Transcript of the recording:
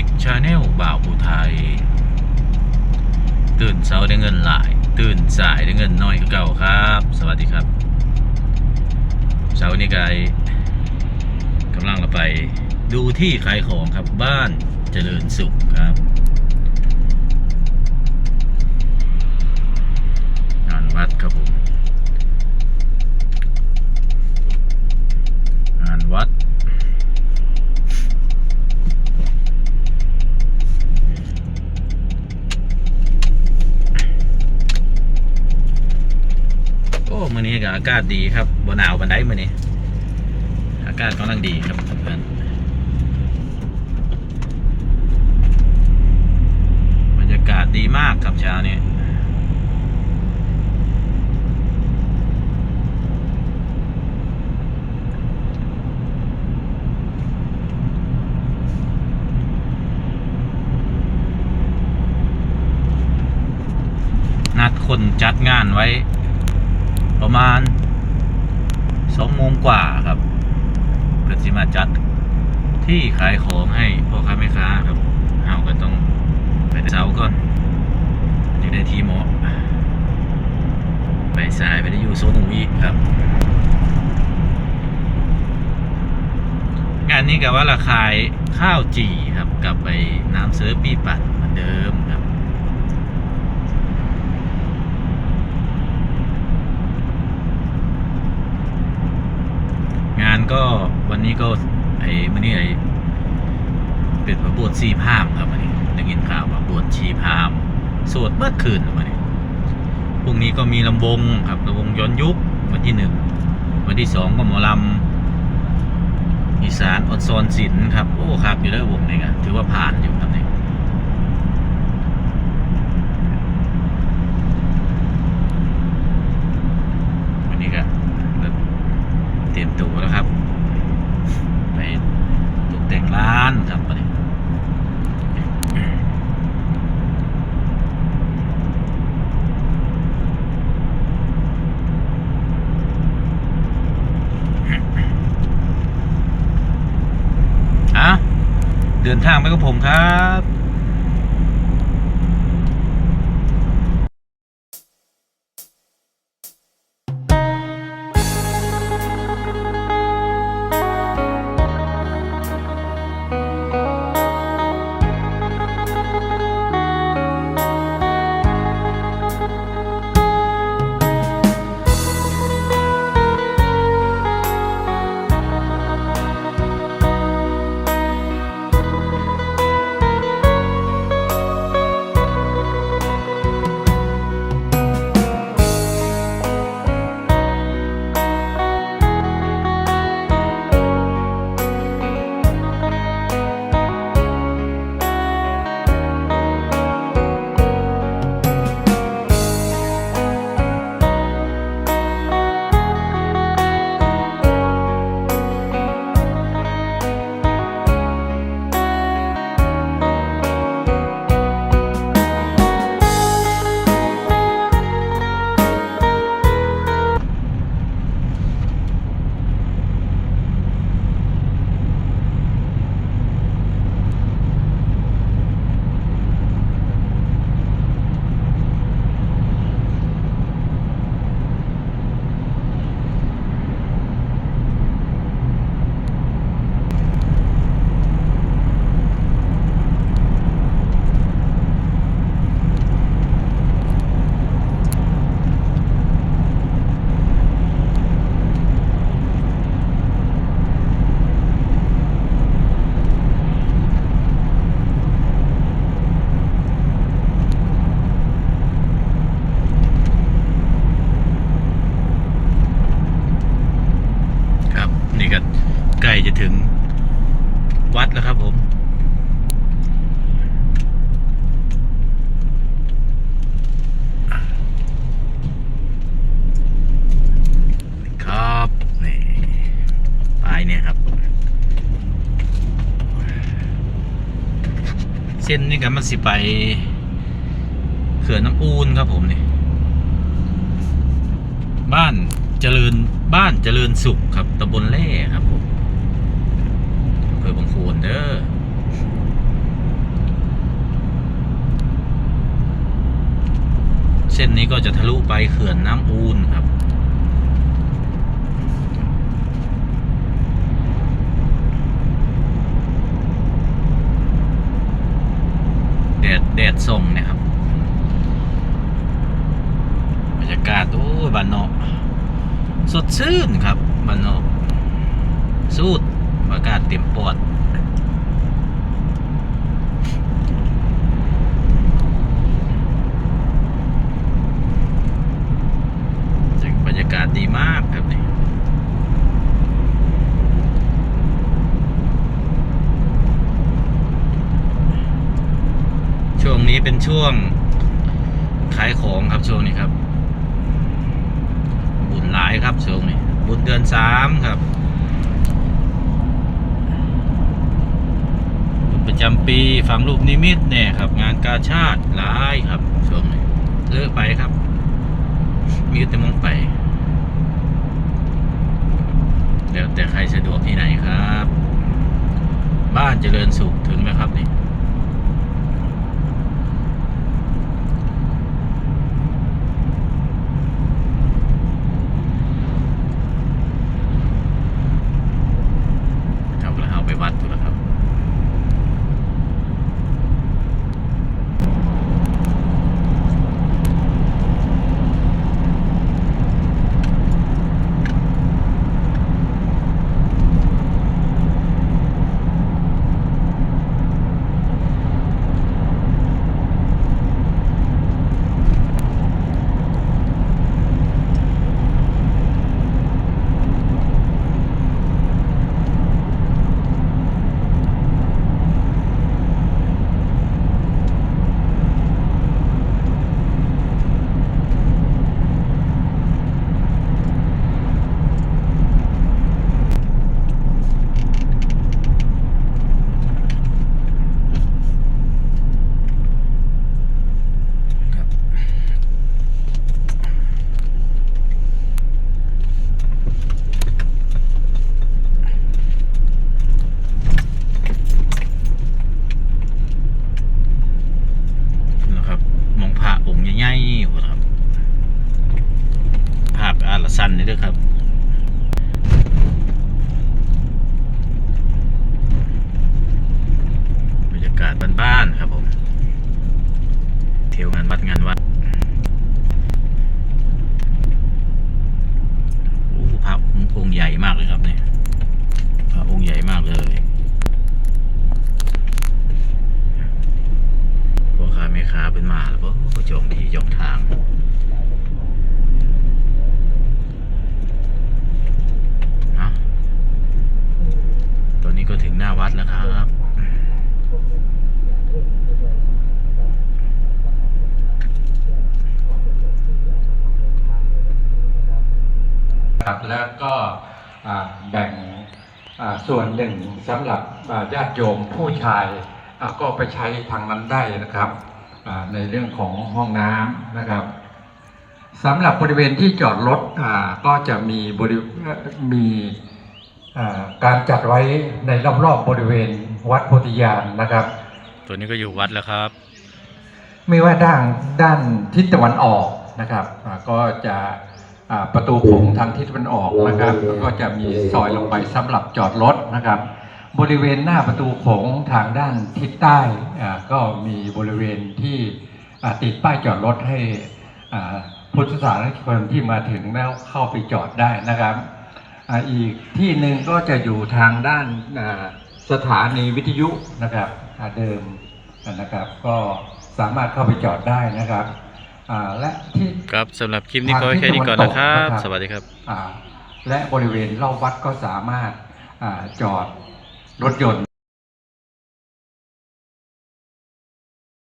ิกชาแนลบ่าวผู้ไทย ตื่นเช้าได้เงินหลาย ตื่นสายได้เงินน้อยเก่าครับ สวัสดีครับเช้านี้กายกำลังเราไปดูที่ขายของครับบ้านเจริญสุขครับงานวัดครับผมงานวัด โอ้มื้อนี้ก็อากาศดีครับบ่หนาวปานใดมือนี้อากาศกำลังดีครับเพื่อนบรรยากาศดีมากครับเช้านี้นัดคนจัดงานไว้ ประมาณสองโมงกว่าครับเพื่อที่มาจัดที่ขายของให้พ่อค้าแม่ค้าครับเอาก็ต้องไปเช้าก่อนจึงได้ทีเหมอไปสายไปได้อยู่โซนตรงนี้ครับ งานนี้กับว่าราคายข้าวจี่ครับกับไปน้ำเซิร์ฟปีปัดเหมือนเดิมครับ งาน ก็วันนี้ก็ไอ้มื่อนี้ไอ้เป็นพระบวชชีพามครับวันนี้ได้ยินข่าวว่าบวชชีพามสวดเมื่อคืนวันนี้พรุ่งนี้ก็มีลำวงครับลำวงย้อนยุควันที่หนึ่งวันที่สองก็หมอลำอีสานอดซอนศิลป์ครับโอ้ครับอยู่แล้ววงนี้ครับถือว่าผ่านอยู่ครับนี่วันนี้ก็เตรียมตัวแล้วครับานครับวันนี้เดินทางไปกับผมครับ ล้จะถึงวัดแล้วครับผมครับนี่ปลายเนี่ยครับ เส้นนี่กันมันสิไปเขื่อนน้ำอูนครับผมนี่บ้านเจริญบ้านเจริญสุขครับตำบลแร่ครับ นเด้อเส้นนี้ก็จะทะลุไปเขื่อนน้ำอูนครับ แดดแดดส่งนะครับ บรรยากาศโอ้บานนอกสดชื่นครับบานนอกสูดอากาศเต็มปอด นี้เป็นช่วงขายของครับช่วงนี้ครับ บุญหลายครับช่วงนี้ บุญเดือนสามครับบุญประจำปีฝังรูปนิมิตเนี่ยครับ งานกาชาติหลายครับช่วงนี้เลิกไปครับ มีแต่มองไปเดี๋ยวแต่ใครสะดวกที่ไหนครับ บ้านเจริญสุขถึงไหมครับนี่ ครับแล้วเอาไปวัดดูแล้วครับ ครับนะครับ มองพระองค์ใหญ่ๆหัวครับ ภาพอาละสั้นนี่ด้วยครับ บรรยาศบ้านๆครับผมเที่ยวงานวัดงานวัดโอ้พระองค์ใหญ่มากเลยครับเนี่ยพระองค์ใหญ่มากเลยพ่อค้าแม่ค้าเป็นมาแล้วก็จองดีจองทางอะตอนนี้ก็ถึงหน้าวัดแล้วครับ ครับแล้วก็อ่าแบ่งอ่าส่วนหนึ่งสำหรับอ่าญาติโยมผู้ชายอ่าก็ไปใช้ทางนั้นได้นะครับอ่าในเรื่องของห้องน้ำนะครับสำหรับบริเวณที่จอดรถอ่าก็จะมีบริมีอ่าการจัดไว้ในรอบๆบริเวณวัดโพธิญาณนะครับ ตัวนี้ก็อยู่วัดแล้วครับ ไม่ว่าด้านด้านทิศตะวันออกนะครับอ่าก็จะอ่า ประตูโขงทางทิศตะวันออกนะครับแล้วก็จะมีซอยลงไปสำหรับจอดรถนะครับ บริเวณหน้าประตูโขงทางด้านทิศใต้อ่าก็มีบริเวณที่ติดป้ายจอดรถให้พุทธศาสนิกชนที่มาถึงแล้วเข้าไปจอดได้นะครับอ,อีกที่หนึ่งก็จะอยู่ทางด้านสถานีวิทยุนะครับเดิมนะครับ ก็สามารถเข้าไปจอดได้นะครับ อ่าและที่ครับสำหรับคลิปนี้ก็ไว้แค่นี้ก่อนนะครับ สวัสดีครับ อ่าและบริเวณรอบวัดก็สามารถอาจอดรถยนต์